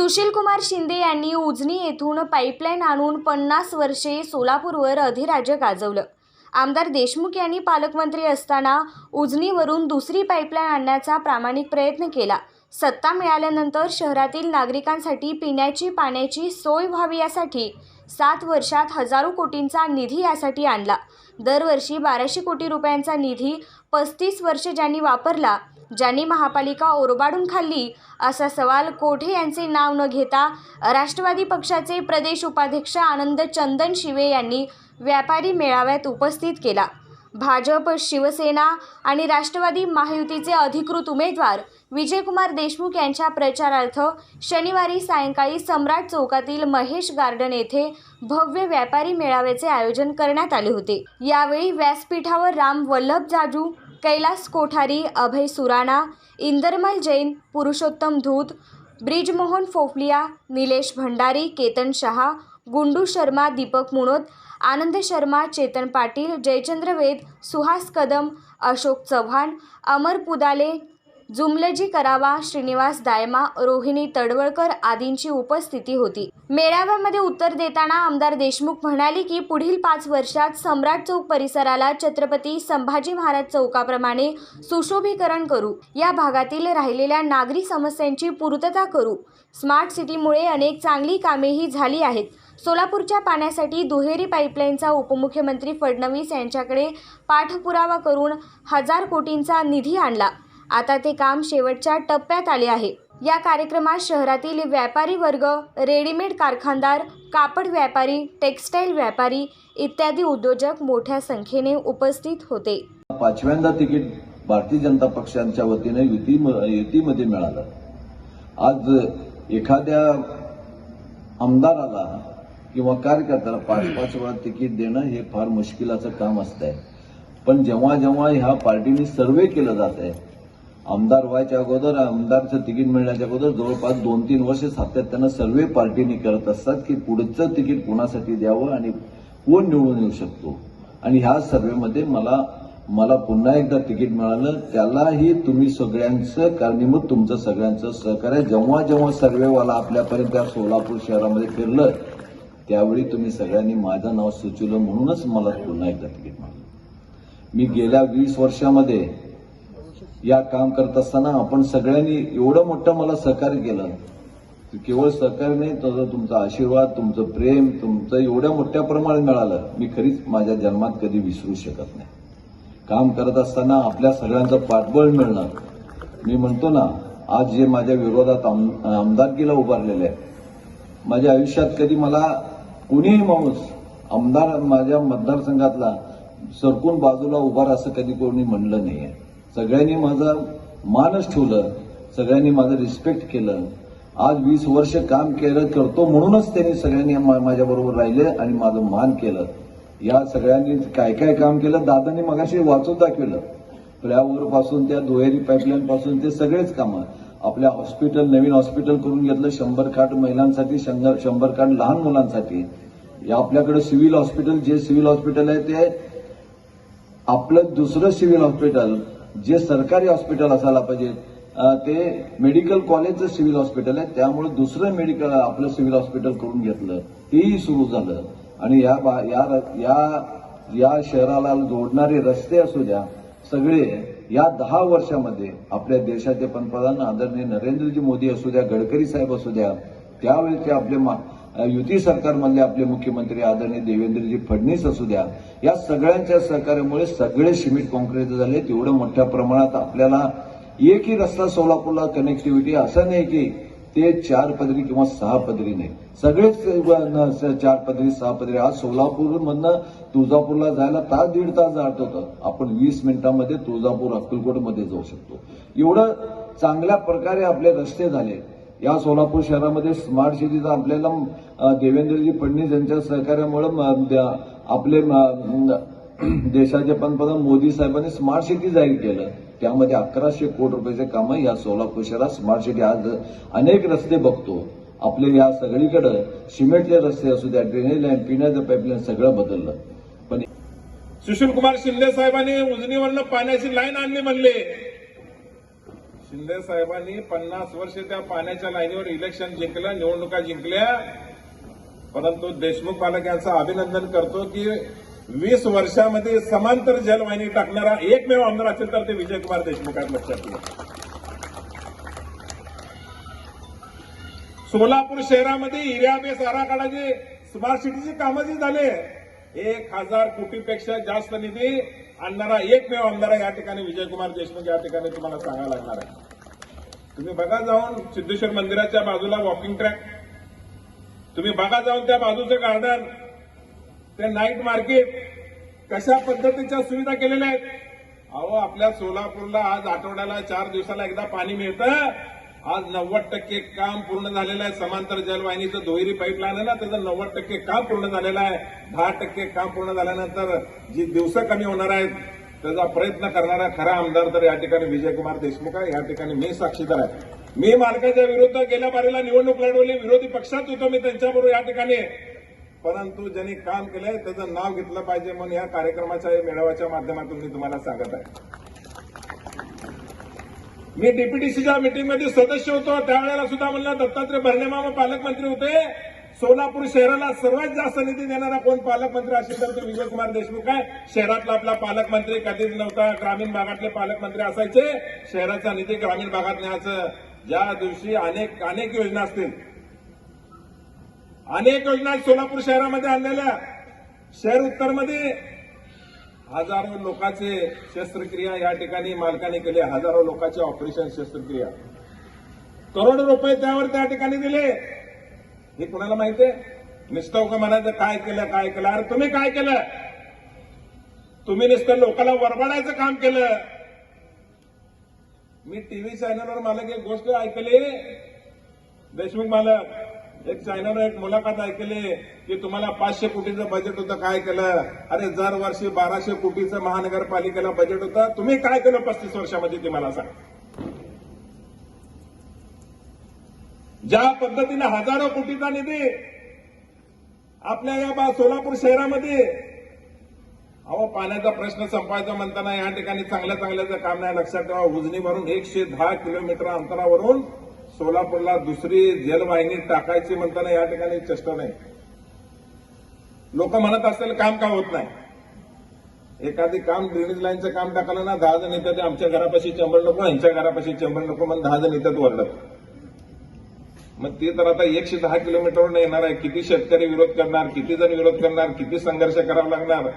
सुशीलकुमार शिंदे यांनी उजनी येथून पाईपलाईन आणून पन्नास वर्षे सोलापूरवर अधिराज्य गाजवलं. आमदार देशमुख यांनी पालकमंत्री असताना उजनीवरून दुसरी पाईपलाईन आणण्याचा प्रामाणिक प्रयत्न केला. सत्ता मिळाल्यानंतर शहरातील नागरिकांसाठी पिण्याची पाण्याची सोय व्हावी यासाठी सात वर्षात हजारो कोटींचा निधी यासाठी आणला. दरवर्षी बाराशे कोटी रुपयांचा निधी पस्तीस वर्ष ज्यांनी वापरला ज्यांनी महापालिका ओरबाडून खाल्ली असा सवाल कोठे यांचे नाव न घेता राष्ट्रवादी पक्षाचे प्रदेश उपाध्यक्ष आनंद चंदन शिवे यांनी व्यापारी मेळाव्यात उपस्थित केला. भाजप शिवसेना आणि राष्ट्रवादी महायुतीचे अधिकृत उमेदवार विजयकुमार देशमुख यांच्या प्रचारार्थ शनिवारी सायंकाळी सम्राट चौकातील महेश गार्डन येथे भव्य व्यापारी मेळाव्याचे आयोजन करण्यात आले होते. यावेळी व्यासपीठावर राम वल्लभ जाजू कैलास कोठारी अभय सुराणा इंदरमल जैन पुरुषोत्तम धूत ब्रिजमोहन फोफलिया निलेश भंडारी केतन शहा गुंडू शर्मा दीपक मुणोद आनंद शर्मा चेतन पाटील जयचंद्र वेद सुहास कदम अशोक चव्हाण अमर पुदाले जुमलजी करावा श्रीनिवास दायमा रोहिणी तडवळकर आदींची उपस्थिती होती. मेळाव्यामध्ये उत्तर देताना आमदार देशमुख म्हणाले की पुढील पाच वर्षात सम्राट चौक परिसराला छत्रपती संभाजी महाराज चौकाप्रमाणे सुशोभीकरण करू. या भागातील राहिलेल्या नागरी समस्यांची पूर्तता करू. स्मार्ट सिटीमुळे अनेक चांगली कामेही झाली आहेत. सोलापूरच्या पाण्यासाठी दुहेरी पाईपलाईनचा उपमुख्यमंत्री फडणवीस यांच्याकडे पाठपुरावा करून हजार कोटींचा निधी आणला. आता ते काम शेवटच्या टप्प्यात आले आहे. या कार्यक्रमात शहरातील व्यापारी वर्ग रेडीमेड कारखानदार कापड व्यापारी टेक्स्टाईल व्यापारी इत्यादी उद्योजक मोठ्या संख्येने उपस्थित होते. पाचव्यांदा तिकीट भारतीय जनता पक्षांच्या वतीने युती युतीमध्ये मिळालं. आज एखाद्या आमदाराला किंवा कार्यकर्त्याला पाच पाच वेळा तिकीट देणं हे फार मुश्किलाचं काम असतंय. पण जेव्हा जेव्हा ह्या पार्टीने सर्वे केलं जात आहे आमदार व्हायच्या अगोदर आमदारचं तिकीट मिळण्याच्या अगोदर जवळपास दोन तीन वर्ष सातत्यानं सर्वे पार्टीने करत असतात की पुढचं तिकीट कोणासाठी द्यावं आणि कोण निवडून येऊ शकतो. आणि ह्या सर्वेमध्ये मला मला पुन्हा एकदा तिकीट मिळालं. त्यालाही तुम्ही सगळ्यांचं कारणीभूत तुमचं सगळ्यांचं सहकार्य जेव्हा जेव्हा सर्वेवाला आपल्यापर्यंत त्या सोलापूर शहरामध्ये फिरलं त्यावेळी तुम्ही सगळ्यांनी माझं नाव सुचवलं म्हणूनच मला पुन्हा एकदा तिकीट मिळालं. मी गेल्या वीस वर्षामध्ये या काम करत असताना आपण सगळ्यांनी एवढं मोठं मला सहकार्य केलं. केवळ सहकार्य नाही तर तुमचा आशीर्वाद तुमचं प्रेम तुमचं एवढ्या मोठ्या प्रमाणात मिळालं मी खरीच माझ्या जन्मात कधी विसरू शकत नाही. काम करत असताना आपल्या सगळ्यांचं पाठबळ मिळणं. मी म्हणतो ना आज जे माझ्या विरोधात आम- आमदारकीला उभारलेले आहे माझ्या आयुष्यात कधी मला कुणीही माणूस आमदार माझ्या मतदारसंघातला सरकून बाजूला उभार असं कधी कोणी म्हणलं नाही आहे सगळ्यांनी माझा मानच ठेवलं सगळ्यांनी माझं रिस्पेक्ट केलं. आज वीस वर्ष काम केलं करतो म्हणूनच त्यांनी सगळ्यांनी माझ्या बरोबर राहिले आणि माझं मान केलं. या सगळ्यांनी काय काय काम केलं? दादांनी मगाशी वाचून दाखवलं. फ्लायओव्हरपासून त्या दुहेरी पाईपलाईन पासून ते सगळेच कामं. आपल्या हॉस्पिटल नवीन हॉस्पिटल करून घेतलं शंभर खाट महिलांसाठी शंभर शंभर खाट लहान मुलांसाठी. या आपल्याकडे सिव्हिल हॉस्पिटल जे सिव्हिल हॉस्पिटल आहे ते आपलं दुसरं सिव्हिल हॉस्पिटल जे सरकारी हॉस्पिटल असायला पाहिजे ते मेडिकल कॉलेजचं सिव्हिल हॉस्पिटल आहे. त्यामुळे दुसरं मेडिकल आपलं सिव्हिल हॉस्पिटल करून घेतलं. तेही सुरू झालं. आणि या बा- या र- या या शहराला जोडणारे रस्ते असू द्या सगळे या दहा वर्षामध्ये आपल्या देशाचे पंतप्रधान आदरणीय नरेंद्रजी मोदी असू द्या गडकरी साहेब असू द्या त्यावेळेचे आपले मा- युती सरकारमधले आपले मुख्यमंत्री आदरणीय देवेंद्रजी फडणवीस असू द्या या सगळ्यांच्या सहकार्यामुळे सगळे सिमेंट कॉन्क्रीट झाले तेवढं मोठ्या प्रमाणात आपल्याला एकही रस्ता सोलापूरला कनेक्टिव्हिटी असं नाही की ते चार पदरी किंवा सहा पदरी नाही. सगळेच चार पदरी सहा पदरी. आज सोलापूरमधनं तुळजापूरला जायला तास दीड तास जात होतं. आपण वीस मिनिटांमध्ये तुळजापूर अक्कलकोटमध्ये जाऊ शकतो. एवढं चांगल्या प्रकारे आपले रस्ते झाले. या सोलापूर शहरामध्ये स्मार्ट सिटीचा आपल्याला देवेंद्रजी फडणवीस यांच्या सहकार्यामुळे आपले देशाचे पंतप्रधान मोदी साहेबांनी स्मार्ट सिटी जाहीर केलं. त्यामध्ये अकराशे कोटी रुपयाचे कामं या सोलापूर शहरात स्मार्ट सिटी आज अनेक रस्ते बघतो. आपले या सगळीकडे सिमेंटचे रस्ते असू द्या ड्रेनेज लाईन पिण्याचं पाईपलाईन सगळं बदललं. पण सुशील कुमार शिंदे साहेबांनी उजनीवरनं पाण्याची लाईन आणली म्हणले. शिंदे साहेबांनी पन्नास वर्ष त्या पाण्याच्या लाईनीवर इलेक्शन जिंकलं निवडणुका जिंकल्या. परंतु देशमुख पालक यांचं अभिनंदन करतो की वीस वर्षामध्ये समांतर जलवाहिनी टाकणारा एकमेव आमदार असेल तर ते विजयकुमार देशमुखात लक्षात येईल सोलापूर शहरामध्ये एरिया बेस आराखडाचे स्मार्ट सिटीची कामं जी झाले एक हजार कोटीपेक्षा जास्त निधी आणणारा एकमेव आमदार या ठिकाणी विजयकुमार देशमुख या ठिकाणी तुम्हाला सांगायला लागणार आहे. तुम्ही बघा जाऊन सिद्धेश्वर मंदिराच्या बाजूला वॉकिंग ट्रॅक तुम्ही बघा जाऊन त्या बाजूचं गार्डन ते नाईट मार्केट कशा पद्धतीच्या सुविधा केलेल्या आहेत? अहो आपल्या सोलापूरला आज आठवड्याला चार दिवसाला एकदा पाणी मिळतं. आज नव्वद टक्के काम पूर्ण झालेलं आहे. समांतर जलवाहिनीचं दोहेरी पाईपलाईन आहे ना त्याचं नव्वद टक्के काम पूर्ण झालेलं आहे. दहा टक्के काम पूर्ण झाल्यानंतर जी दिवसं कमी होणार आहेत त्याचा प्रयत्न करणारा खरा आमदार तर या ठिकाणी विजयकुमार देशमुख आहे. या ठिकाणी मी साक्षीदार आहे. मी मालकाच्या विरुद्ध गेल्या बारीला निवडणूक लढवली. विरोधी पक्षात होतो मी त्यांच्याबरोबर या ठिकाणी. परंतु ज्यांनी काम केलंय त्याचं नाव घेतलं पाहिजे म्हणून या कार्यक्रमाच्या मेळाव्याच्या माध्यमातून मी तुम्हाला सांगत आहे. मी डीपीटीसीच्या मीटिंगमध्ये सदस्य होतो. त्यावेळेला सुद्धा म्हणलं दत्तात्रय भरणेमामा पालकमंत्री होते. सोलापूर शहराला सर्वात जास्त निधी देणारा कोण पालकमंत्री? असेल तर तो विजयकुमार देशमुख आहे. शहरातला आपला पालकमंत्री कधीच नव्हता. ग्रामीण भागातले पालकमंत्री असायचे. शहराचा निधी ग्रामीण भागात न्यायचं. ज्या दिवशी अनेक अनेक योजना असतील. अनेक योजना सोलापूर शहरामध्ये आणलेल्या. शहर उत्तरमध्ये हजारो लोकांचे शस्त्रक्रिया या ठिकाणी मालकाने केले. हजारो लोकांचे ऑपरेशन शस्त्रक्रिया. करोडो रुपये त्यावर त्या ठिकाणी दिले. हे कुणाला माहितीये आहे? नुसतं म्हणायचं काय केलं काय केलं? अरे तुम्ही काय केलं? तुम्ही नुसतं लोकांना वरबडायचं काम केलं. मी टीव्ही चॅनलवर मालक एक गोष्ट ऐकली. देशमुख मालक एक चॅनलवर एक मुलाखत ऐकली की तुम्हाला पाचशे कोटीचं बजेट होतं काय केलं? अरे दर वर्षी बाराशे कोटीचं महानगरपालिकेला बजेट होतं. तुम्ही काय केलं पस्तीस वर्षामध्ये ते मला सांग. ज्या पद्धतीने हजारो कोटीचा निधी आपल्या या बा सोलापूर शहरामध्ये अहो पाण्याचा प्रश्न संपायचा म्हणताना या ठिकाणी चांगल्या चांगल्याचं काम नाही. लक्षात ठेवा उजनीवरून एकशे दहा किलोमीटर अंतरावरून सोलापूरला दुसरी जलवाहिनी टाकायची म्हणताना या ठिकाणी चेष्टा नाही. लोक म्हणत असेल काम का होत नाही? एखादी काम ड्रेनेज लाईनचं काम टाकलं ना दहा जण येतात आमच्या घरापाशी चंबळ नको यांच्या घरापाशी चंबळ नको म्हणून दहा जण येतात वरडत. मग ते तर आता एकशे दहा किलोमीटरवर येणार आहे. किती शेतकरी विरोध करणार किती जण विरोध करणार किती संघर्ष करावा लागणार?